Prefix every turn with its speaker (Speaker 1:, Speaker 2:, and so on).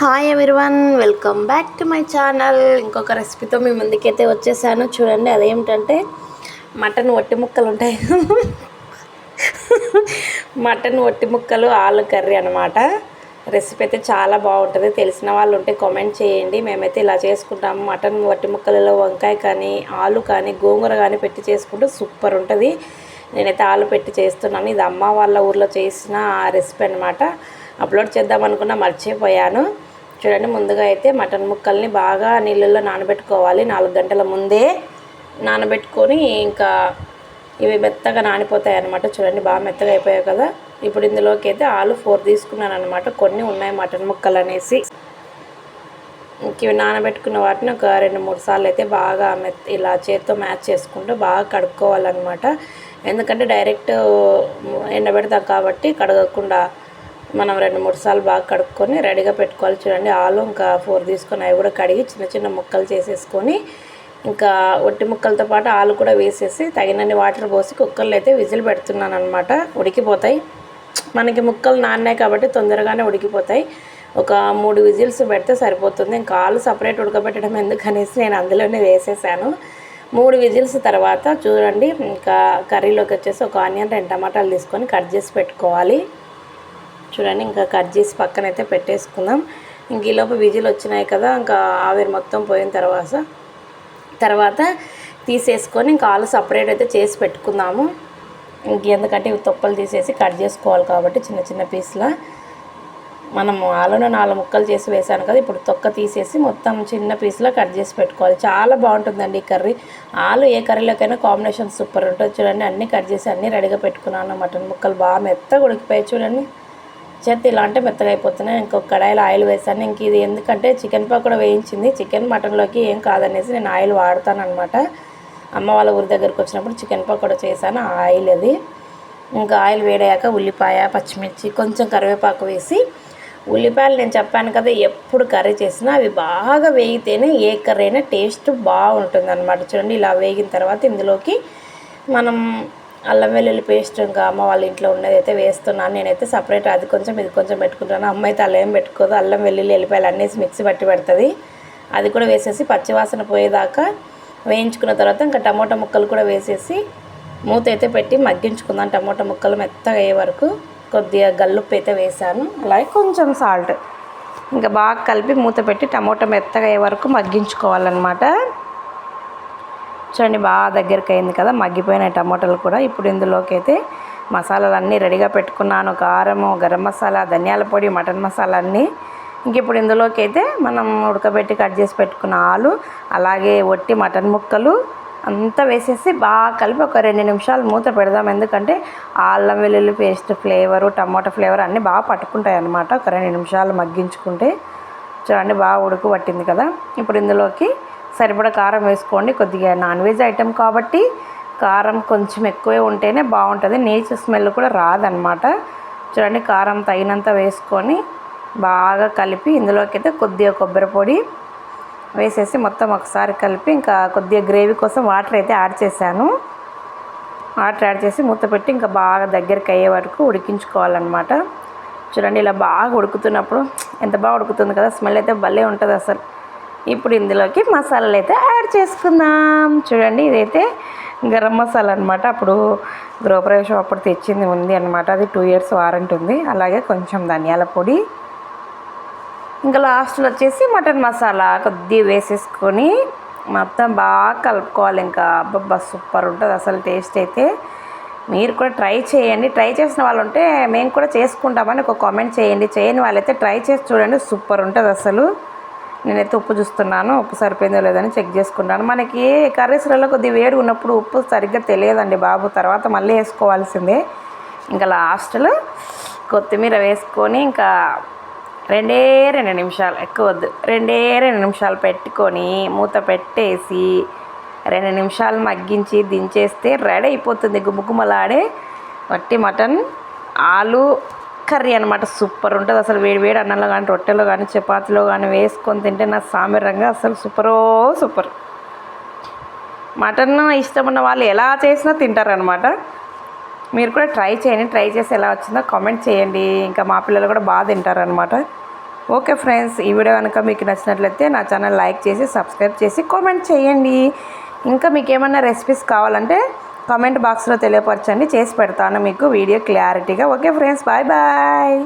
Speaker 1: Hi everyone welcome back to my channel ఇంకొక రెసిపీతో మీ ముందుకైతే వచ్చేసాను. చూడండి అదేమిటంటే మటన్ ఒట్టి ముక్కలు ఉంటాయి. మటన్ ఒట్టి ముక్కలు ఆలు కర్రీ అనమాట రెసిపీ అయితే చాలా బాగుంటుంది. తెలిసిన వాళ్ళు ఉంటే కామెంట్ చేయండి. మేమైతే ఇలా చేసుకుంటాము మటన్ వట్టి ముక్కలలో వంకాయ కానీ ఆలు కానీ గోంగూర కానీ పెట్టి చేసుకుంటే సూపర్ ఉంటుంది. నేనైతే ఆలు పెట్టి చేస్తున్నాను. ఇది అమ్మ వాళ్ళ ఊర్లో చేసిన రెసిపీ అనమాట అప్లోడ్ చేద్దాం అనుకున్నా మర్చిపోయాను. చూడండి ముందుగా అయితే మటన్ ముక్కల్ని బాగా నీళ్ళల్లో నానబెట్టుకోవాలి. నాలుగు గంటల ముందే నానబెట్టుకొని ఇంకా ఇవి మెత్తగా నానిపోతాయి అనమాట చూడండి బాగా మెత్తగా అయిపోయాయి కదా. ఇప్పుడు ఇందులోకి అయితే ఆలు ఫోర్ తీసుకున్నాను అనమాట కొన్ని ఉన్నాయి మటన్ ముక్కలు అనేసి. ఇంక ఇవి నానబెట్టుకున్న వాటిని ఒక రెండు మూడు సార్లు అయితే బాగా మెత్ ఇలా చేతితో మ్యాచ్ చేసుకుంటూ బాగా కడుక్కోవాలన్నమాట. ఎందుకంటే డైరెక్ట్ ఎండబెడతాం కాబట్టి కడగకుండా మనం రెండు మూడు సార్లు బాగా కడుక్కొని రెడీగా పెట్టుకోవాలి చూడండి. ఆలు ఇంకా ఫోర్ తీసుకొని అవి కూడా కడిగి చిన్న చిన్న ముక్కలు చేసేసుకొని ఇంకా ఒట్టి ముక్కలతో పాటు ఆలు కూడా వేసేసి తగినన్ని వాటర్ పోసి కుక్కర్లో అయితే విజిల్ పెడుతున్నాను అనమాట ఉడికిపోతాయి. మనకి ముక్కలు నాన్నాయి కాబట్టి తొందరగానే ఉడికిపోతాయి. ఒక మూడు విజిల్స్ పెడితే సరిపోతుంది. ఇంకా ఆలు సపరేట్ ఉడకబెట్టడం ఎందుకనేసి నేను అందులోనే వేసేసాను. మూడు విజిల్స్ తర్వాత చూడండి. ఇంకా కర్రీలోకి వచ్చేసి ఒక ఆనియన్ రెండు టమాటాలు తీసుకొని కట్ చేసి పెట్టుకోవాలి. చూడండి ఇంకా కట్ చేసి పక్కన అయితే పెట్టేసుకుందాం. ఇంక ఈలోపు విజిల్ వచ్చినాయి కదా ఇంకా ఆవిరి మొత్తం పోయిన తర్వాత తర్వాత తీసేసుకొని ఇంకా ఆలు సపరేట్ అయితే చేసి పెట్టుకుందాము. ఇంక ఎందుకంటే ఇవి తొక్కలు తీసేసి కట్ చేసుకోవాలి కాబట్టి చిన్న చిన్న పీస్లా. మనము ఆలును నాలుగు ముక్కలు చేసి వేసాను కదా ఇప్పుడు తొక్క తీసేసి మొత్తం చిన్న పీస్లో కట్ చేసి పెట్టుకోవాలి. చాలా బాగుంటుందండి ఈ కర్రీ. ఆలు ఏ కర్రీలోకైనా కాంబినేషన్ సూపర్ ఉంటుంది. చూడండి అన్నీ కట్ చేసి అన్నీ రెడీగా పెట్టుకున్నాను మటన్ ముక్కలు బాగా మెత్తగా ఉడికిపోయాయి చూడండి. చేతి ఇలా అంటే మెత్తగా అయిపోతున్నాయి. ఇంకొక కడాయిలో ఆయిల్ వేసాను ఇంక ఇది ఎందుకంటే చికెన్ పకోడా వేయించింది. చికెన్ మటన్లోకి ఏం కాదనేసి నేను ఆయిల్ వాడతాను అనమాట అమ్మ వాళ్ళ ఊరి దగ్గరికి వచ్చినప్పుడు చికెన్ పకోడా చేశాను. ఆయిల్ అది. ఇంకా ఆయిల్ వేడయ్యాక ఉల్లిపాయ పచ్చిమిర్చి కొంచెం కరివేపాకు వేసి ఉల్లిపాయలు నేను చెప్పాను కదా ఎప్పుడు కర్రీ చేసినా అవి బాగా వేగితేనే ఏ కర్రీ అయినా టేస్ట్ బాగుంటుంది అనమాట చూడండి ఇలా వేగిన తర్వాత ఇందులోకి మనం అల్లం వెల్లుల్లి పేస్ట్ ఇంకా అమ్మ వాళ్ళ ఇంట్లో ఉన్నది అయితే వేస్తున్నాను. నేనైతే సపరేట్ అది కొంచెం ఇది కొంచెం పెట్టుకుంటాను. అమ్మ అయితే అల్లం ఏం పెట్టుకోదు. అల్లం వెల్లుల్లి వెల్లిపాయలు అన్నేసి మిక్సీ పట్టి పెడుతుంది. అది కూడా వేసేసి పచ్చివాసన పోయేదాకా వేయించుకున్న తర్వాత ఇంకా టమోటా ముక్కలు కూడా వేసేసి మూత అయితే పెట్టి మగ్గించుకుందాం. టమోటా ముక్కలు మెత్తగా అయ్యే వరకు కొద్దిగా గల్లుప్పు అయితే వేసాను. అలాగే కొంచెం సాల్ట్ ఇంకా బాగా కలిపి మూత పెట్టి టమోటా మెత్తగా అయ్యే వరకు మగ్గించుకోవాలన్నమాట. చూడండి బాగా దగ్గరికి అయింది కదా మగ్గిపోయిన టమోటాలు కూడా. ఇప్పుడు ఇందులోకి అయితే మసాలాలు అన్నీ రెడీగా పెట్టుకున్నాను. కారము గరం మసాలా ధనియాల పొడి మటన్ మసాలా అన్నీ ఇంక ఇప్పుడు ఇందులోకి అయితే మనం ఉడకబెట్టి కట్ చేసి పెట్టుకున్న ఆలు అలాగే ఒట్టి మటన్ ముక్కలు అంతా వేసేసి బాగా కలిపి ఒక రెండు నిమిషాలు మూత పెడదాం. ఎందుకంటే అల్లం వెల్లుల్లి పేస్ట్ ఫ్లేవరు టమాటా ఫ్లేవర్ అన్నీ బాగా పట్టుకుంటాయి అన్నమాట. ఒక రెండు నిమిషాలు మగ్గించుకుంటే చూడండి బాగా ఉడుకు పట్టింది కదా. ఇప్పుడు ఇందులోకి సరిపడా కారం వేసుకోండి. కొద్దిగా నాన్ వెజ్ ఐటెం కాబట్టి కారం కొంచెం ఎక్కువే ఉంటేనే బాగుంటుంది. నీచు స్మెల్ కూడా రాదనమాట చూడండి కారం తగినంత వేసుకొని బాగా కలిపి ఇందులోకి అయితే కొద్దిగా కొబ్బరి పొడి వేసేసి మొత్తం ఒకసారి కలిపి ఇంకా కొద్దిగా గ్రేవీ కోసం వాటర్ అయితే యాడ్ చేశాను. వాటర్ యాడ్ చేసి మూత పెట్టి ఇంకా బాగా దగ్గరికి అయ్యే వరకు ఉడికించుకోవాలన్నమాట. చూడండి ఇలా బాగా ఉడుకుతున్నప్పుడు ఎంత బాగా ఉడుకుతుంది కదా స్మెల్ అయితే భలే ఉంటుంది అసలు ఇప్పుడు ఇందులోకి మసాలాలు అయితే యాడ్ చేసుకుందాం. చూడండి ఇదైతే గరం మసాలా అనమాట అప్పుడు గృహప్రవేశం అప్పుడు తెచ్చింది ఉంది అనమాట అది టూ ఇయర్స్ వారంటీ ఉంది. అలాగే కొంచెం ధనియాల పొడి. ఇంకా లాస్ట్లో వచ్చేసి మటన్ మసాలా కొద్దిగా వేసేసుకొని మొత్తం బాగా కలుపుకోవాలి. ఇంకా అబ్బబ్బా సూపర్ ఉంటుంది. అసలు టేస్ట్ అయితే మీరు కూడా ట్రై చేయండి. ట్రై చేసిన వాళ్ళు ఉంటే మేము కూడా చేసుకుంటామని ఒక కామెంట్ చేయండి. చేయని వాళ్ళైతే ట్రై చేసి చూడండి. సూపర్ ఉంటుంది అసలు. నేనైతే ఉప్పు చూస్తున్నాను ఉప్పు సరిపోయిందో లేదని చెక్ చేసుకుంటాను. మనకి కర్రీస్లలో కొద్దిగా వేడి ఉన్నప్పుడు ఉప్పు సరిగ్గా తెలియదండి బాబు. తర్వాత మళ్ళీ వేసుకోవాల్సిందే. ఇంకా లాస్ట్లో కొత్తిమీర వేసుకొని ఇంకా రెండే రెండు నిమిషాలు ఎక్కువ వద్దు. రెండే రెండు నిమిషాలు పెట్టుకొని మూత పెట్టేసి రెండు నిమిషాలు మగ్గించి దించేస్తే రెడీ అయిపోతుంది గుబుగుమలాడే వట్టి మటన్ ఆలు కర్రీ అనమాట సూపర్ ఉంటుంది. అసలు వేడి వేడి అన్నంలో కానీ రొట్టెలో కానీ చపాతీలో కానీ వేసుకొని తింటే నా సామిరంగా అసలు సూపరో సూపర్ మటన్ ఇష్టం ఉన్న వాళ్ళు ఎలా చేసినా తింటారనమాట మీరు కూడా ట్రై చేయండి. ట్రై చేసి ఎలా వచ్చిందో కామెంట్ చేయండి. ఇంకా మా పిల్లలు కూడా బాగా తింటారనమాట ఓకే ఫ్రెండ్స్ ఈ వీడియో కనుక మీకు నచ్చినట్లయితే నా ఛానల్ లైక్ చేసి సబ్స్క్రైబ్ చేసి కామెంట్ చేయండి. ఇంకా మీకు ఏమైనా రెసిపీస్ కావాలంటే కామెంట్ బాక్స్లో తెలియపరచండి. చేసి పెడతాను మీకు వీడియో క్లారిటీగా. Okay friends bye bye.